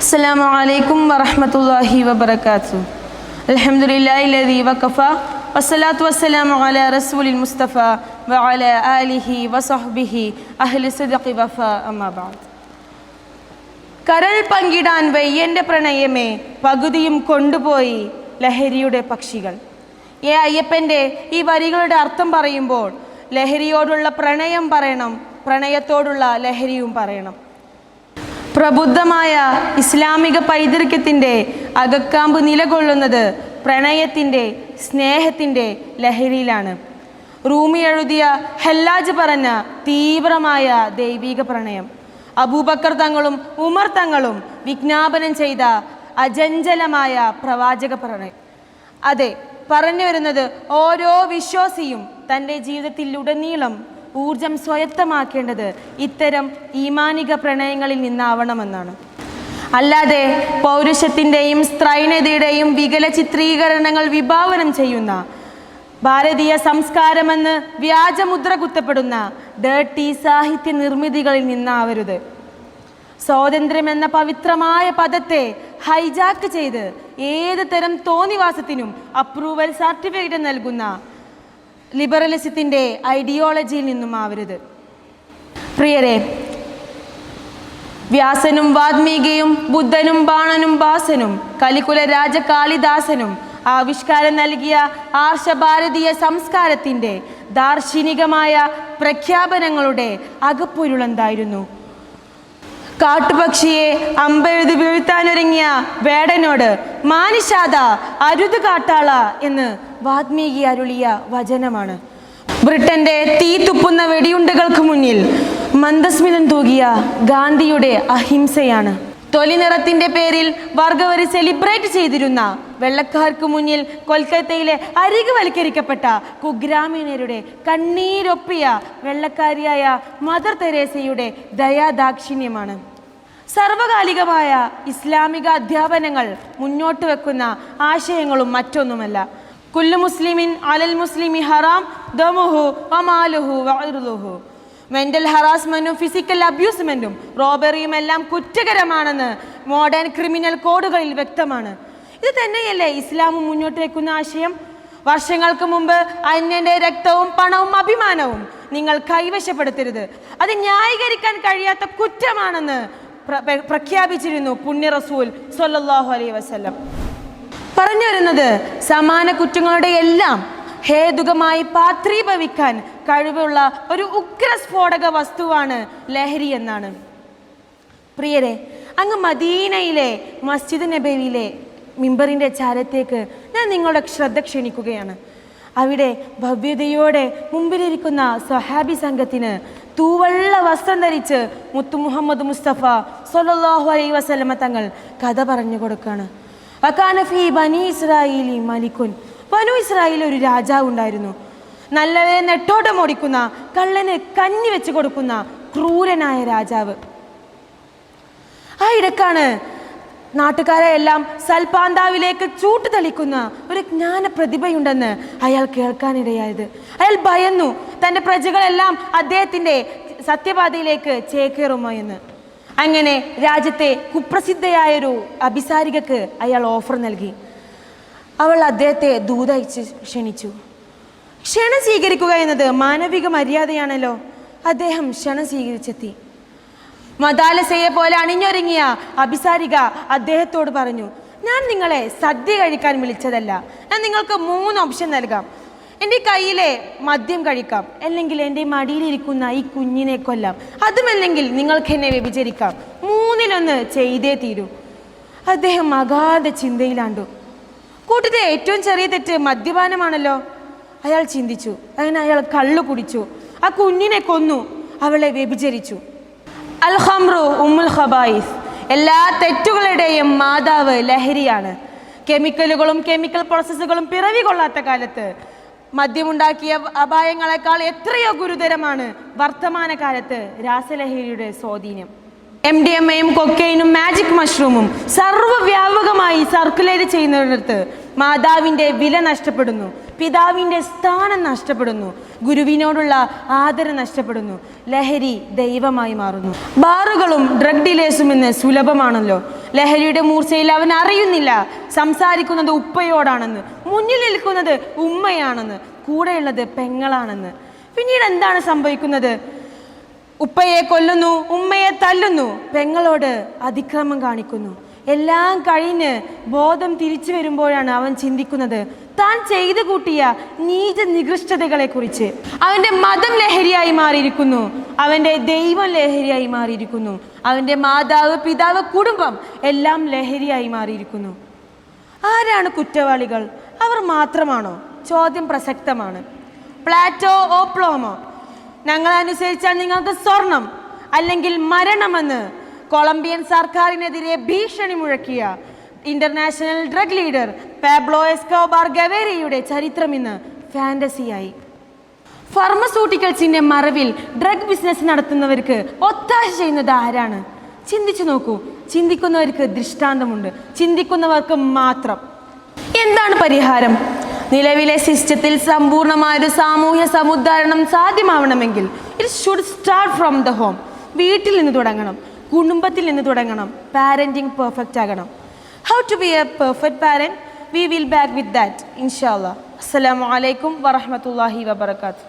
السلام عليكم ورحمة الله وبركاته الحمد لله الذي وكفى والصلاة والسلام على رسول المصطفى وعلى آله وصحبه أهل صدق وفاء أما بعد കരൾ പങ്കിടാൻ വയ്യന്റെ പ്രണയമേ പകുതിയും കൊണ്ടുപോയി ലഹരിയുടെ പക്ഷികൾ ഏ അയ്യപ്പൻ്റെ ഈ വരികളുടെ അർത്ഥം പറയുമ്പോൾ ലഹരിയോടുള്ള പ്രണയം പറയണം പ്രണയത്തോടുള്ള ലഹരിയും പറയണം പ്രബുദ്ധമായ ഇസ്ലാമിക പൈതൃകത്തിന്റെ അകക്കാമ്പ് നിലകൊള്ളുന്നത് പ്രണയത്തിന്റെ സ്നേഹത്തിന്റെ ലഹരിയിലാണ്. റൂമി എഴുതിയ ഹെല്ലാജ് പറഞ്ഞ തീവ്രമായ ദൈവിക പ്രണയം. അബൂബക്കർ തങ്ങളും ഉമർ തങ്ങളും വിജ്ഞാപനം ചെയ്ത അജഞ്ചലമായ പ്രവാചക പ്രണയം. അതെ പറഞ്ഞു വരുന്നത് ഓരോ വിശ്വാസിയും തന്റെ ജീവിതത്തിലുടനീളം ഊർജം സ്വയത്തമാക്കേണ്ടത് ഇത്തരം ഈമാനിക പ്രണയങ്ങളിൽ നിന്നാവണമെന്നാണ്. അല്ലാതെ പൗരുഷത്തിന്റെയും സ്ത്രൈണതയുടെയും വികല ചിത്രീകരണങ്ങൾ വിഭാവനം ചെയ്യുന്ന ഭാരതീയ സംസ്കാരമെന്ന് വ്യാജമുദ്ര കുത്തപ്പെടുന്ന ഡേർട്ടി സാഹിത്യ നിർമ്മിതികളിൽ നിന്നാവരുത്. സ്വാതന്ത്ര്യം എന്ന പവിത്രമായ പദത്തെ ഹൈജാക്ക് ചെയ്ത് ഏത് തരം തോന്നിവാസത്തിനും അപ്രൂവൽ സർട്ടിഫിക്കറ്റ് നൽകുന്ന ലിബറലിസത്തിന്റെ ഐഡിയോളജിയിൽ നിന്നും ആവരുത്. പ്രിയരെ വ്യാസനും വാത്മീകയും ബുദ്ധനും ബാണനും ബാസനും കലിക്കുല രാജ കാളിദാസനും ആവിഷ്കാരം നൽകിയ ആർഷഭാരതീയ സംസ്കാരത്തിന്റെ ദാർശനികമായ പ്രഖ്യാപനങ്ങളുടെ അകപ്പൊരുളെന്തായിരുന്നു? കാട്ടുപക്ഷിയെ അമ്പെഴുതി വീഴ്ത്താനൊരുങ്ങിയ വേടനോട് മാനിഷാദ അരുത് കാട്ടാള എന്ന് വാത്മീകി അരുളിയ വചനമാണ്. ബ്രിട്ടന്റെ തീ തുപ്പുന്ന വെടിയുണ്ടകൾക്ക് മുന്നിൽ മന്ദസ്മിതം തൂകിയ ഗാന്ധിയുടെ അഹിംസയാണ്. തൊലി നിറത്തിന്റെ പേരിൽ വർഗവരി സെലിബ്രേറ്റ് ചെയ്തിരുന്ന വെള്ളക്കാർക്ക് മുന്നിൽ കൊൽക്കത്തയിലെ അരികുവൽക്കരിക്കപ്പെട്ട കുഗ്രാമീണരുടെ കണ്ണീരൊപ്പിയ വെള്ളക്കാരിയായ മദർ തെരേസയുടെ ദയാദാക്ഷിണ്യമാണ്. സർവകാലികമായ ഇസ്ലാമിക അധ്യാപനങ്ങൾ മുന്നോട്ട് വെക്കുന്ന ആശയങ്ങളും മറ്റൊന്നുമല്ല. കുല്ലു മുസ്ലിമിൻ അലൽ മുസ്ലിമി ഹറാം ദമുഹു വമാലുഹു വഅർലുഹു മെന്റൽ ഹറാസ്മെന്റും ഫിസിക്കൽ അബ്യൂസ്മെന്റും റോബറിയും എല്ലാം കുറ്റകരമാണെന്ന് മോഡേൺ ക്രിമിനൽ കോഡുകളിൽ വ്യക്തമാണ്. ഇത് തന്നെയല്ലേ ഇസ്ലാമും മുന്നോട്ട് വെക്കുന്ന ആശയം? വർഷങ്ങൾക്ക് മുമ്പ് അന്യന്റെ രക്തവും പണവും അഭിമാനവും നിങ്ങൾ കൈവശപ്പെടുത്തരുത്. അത് ന്യായീകരിക്കാൻ കഴിയാത്ത കുറ്റമാണെന്ന് പ്രഖ്യാപിച്ചിരുന്നു പുണ്യ റസൂൽ സൊല്ലാഹു അലൈ വസ്ലം പറഞ്ഞു വരുന്നത് സമാന കുറ്റങ്ങളുടെ എല്ലാം ഹേതുകമായി പാത്രീഭവിക്കാൻ കഴിവുള്ള ഒരു ഉഗ്രസ്ഫോടക വസ്തുവാണ് ലഹരി എന്നാണ്. പ്രിയരെ അങ്ങ് മദീനയിലെ മസ്ജിദ് നബവിയിലെ മിമ്പറിന്റെ ചാരത്തേക്ക് ഞാൻ നിങ്ങളുടെ ശ്രദ്ധ ക്ഷണിക്കുകയാണ്. അവിടെ ഭവ്യതയോടെ മുമ്പിലിരിക്കുന്ന സ്വഹാബി സംഘത്തിന് തൂവള്ള വസ്ത്രം ധരിച്ച് മുത്തു മുഹമ്മദ് മുസ്തഫ സൊല്ലാഹു അലൈ വസല്ലമ തങ്ങൾ കഥ പറഞ്ഞു കൊടുക്കുകയാണ് അക്കാനഫി ബനി ഇസ്രായേലി മലിക്കുൻ ബനു ഇസ്രായേലിൽ ഒരു രാജാവ് ഉണ്ടായിരുന്നു. നല്ലവരെ നെട്ടോട്ടം ഓടിക്കുന്ന കള്ളന് കഞ്ഞി വെച്ച് കൊടുക്കുന്ന ക്രൂരനായ രാജാവ്. ആ ഇടക്കാണ് നാട്ടുകാരെ എല്ലാം സൽപാന്താവിലേക്ക് ചൂട്ട് തെളിക്കുന്ന ഒരു ജ്ഞാന പ്രതിഭയുണ്ടെന്ന് അയാൾ കേൾക്കാനിടയായത്. അയാൾ ഭയന്നു തന്റെ പ്രജകളെല്ലാം അദ്ദേഹത്തിന്റെ സത്യപാതയിലേക്ക് ചേക്കേറുമോ എന്ന്. അങ്ങനെ രാജ്യത്തെ കുപ്രസിദ്ധയായൊരു അഭിസാരികക്ക് അയാൾ ഓഫർ നൽകി. അവൾ അദ്ദേഹത്തെ ദൂതയച്ച് ക്ഷണിച്ചു. ക്ഷണം സ്വീകരിക്കുക എന്നത് മാനവിക മര്യാദയാണല്ലോ. അദ്ദേഹം ക്ഷണം സ്വീകരിച്ചെത്തി. മദാലസയെ പോലെ അണിഞ്ഞൊരുങ്ങിയ അഭിസാരിക അദ്ദേഹത്തോട് പറഞ്ഞു ഞാൻ നിങ്ങളെ സദ്യ കഴിക്കാൻ വിളിച്ചതല്ല. ഞാൻ നിങ്ങൾക്ക് മൂന്ന് ഓപ്ഷൻ നൽകാം. എന്റെ കയ്യിലെ മദ്യം കഴിക്കാം. അല്ലെങ്കിൽ എന്റെ മടിയിലിരിക്കുന്ന ഈ കുഞ്ഞിനെ കൊല്ലാം. അതുമല്ലെങ്കിൽ നിങ്ങൾക്ക് എന്നെ വ്യഭിചരിക്കാം. മൂന്നിലൊന്ന് ചെയ്തേ തീരൂ. അദ്ദേഹം അഗാധ ചിന്തയിലാണ്ടു. കൂട്ടത്തെ ഏറ്റവും ചെറിയ തെറ്റ് മദ്യപാനമാണല്ലോ. അയാൾ ചിന്തിച്ചു. അങ്ങനെ അയാൾ കള്ളു കുടിച്ചു. ആ കുഞ്ഞിനെ കൊന്നു. അവളെ വ്യഭിചരിച്ചു. അൽ ഹംറു ഉമ്മുൽ ഖബായിസ്. എല്ലാ തെറ്റുകളുടെയും മാതാവ് ലഹരിയാണ്. കെമിക്കലുകളും കെമിക്കൽ പ്രോസസ്സുകളും പിറവി കൊള്ളാത്ത കാലത്ത് മദ്യമുണ്ടാക്കിയ അപായങ്ങളെക്കാൾ എത്രയോ ഗുരുതരമാണ് വർത്തമാനകാലത്ത് രാസലഹരിയുടെ സ്വാധീനം. എം ഡി എം എയും കൊക്കൈനും മാജിക് മഷ്റൂമും സർവവ്യാപകമായി സർക്കുലേറ്റ് ചെയ്യുന്നിടത്ത് മാതാവിന്റെ വില നഷ്ടപ്പെടുന്നു. പിതാവിന്റെ സ്ഥാനം നഷ്ടപ്പെടുന്നു. ഗുരുവിനോടുള്ള ആദരം നഷ്ടപ്പെടുന്നു. ലഹരി ദൈവമായി മാറുന്നു. ബാറുകളും ഡ്രഗ് ഡീലേഴ്സും ഇന്ന് സുലഭമാണല്ലോ. ലഹരിയുടെ മൂർച്ചയിൽ അവൻ അറിയുന്നില്ല. സംസാരിക്കുന്നത് ഉപ്പയോടാണെന്ന്. മുന്നിൽ നിൽക്കുന്നത് ഉമ്മയാണെന്ന്. കൂടെയുള്ളത് പെങ്ങളാണെന്ന്. പിന്നീട് എന്താണ് സംഭവിക്കുന്നത്? ഉപ്പയെ കൊല്ലുന്നു ഉമ്മയെ തല്ലുന്നു. പെങ്ങളോട് അതിക്രമം കാണിക്കുന്നു. എല്ലാം കഴിഞ്ഞ് ബോധം തിരിച്ചു വരുമ്പോഴാണ് അവൻ ചിന്തിക്കുന്നത് താൻ ചെയ്തു കൂട്ടിയ നീച നികൃഷ്ടതകളെ കുറിച്ച് അവന്റെ മതം ലഹരിയായി മാറിയിരിക്കുന്നു. അവന്റെ ദൈവം ലഹരിയായി മാറിയിരിക്കുന്നു. അവന്റെ മാതാവ് പിതാവ് കുടുംബം എല്ലാം ലഹരിയായി മാറിയിരിക്കുന്നു. ആരാണ് കുറ്റവാളികൾ? അവർ മാത്രമാണോ? ചോദ്യം പ്രസക്തമാണ്. പ്ലാറ്റോ ഓപ്ലോമോ ഞങ്ങൾ അനുസരിച്ചാൽ നിങ്ങൾക്ക് സ്വർണം അല്ലെങ്കിൽ മരണമെന്ന് കൊളംബിയൻ സർക്കാരിനെതിരെ ഭീഷണി മുഴക്കിയ international drug leader Pablo Escobar ഗവേരിയുടെ ചരിത്രം ഇന്ന് ഫാന്റസിയായി. ഫാർമസ്യൂട്ടിക്കൽസിന്റെ മറവിൽ ഡ്രഗ് ബിസിനസ് നടത്തുന്നവർക്ക് ഒത്താശ ചെയ്യുന്നത് ആരാണ്? ചിന്തിച്ചു നോക്കൂ. ചിന്തിക്കുന്നവർക്ക് ദൃഷ്ടാന്തമുണ്ട്. ചിന്തിക്കുന്നവർക്ക് മാത്രം. എന്താണ് പരിഹാരം? നിലവിലെ സിസ്റ്റത്തിൽ സമ്പൂർണമായൊരു സാമൂഹ്യ സമുദ്ധാരണം സാധ്യമാവണമെങ്കിൽ it should start from the home വീട്ടിൽ നിന്ന് തുടങ്ങണം. കുടുംബത്തിൽ നിന്ന് തുടങ്ങണം. പാരന്റിങ് പെർഫെക്റ്റ് ആകണം. How to be a perfect parent we will back with that ഇൻഷാല്ല അലൈക്കും വറഹമത്തല്ലാഹി വബർക്കാത്തു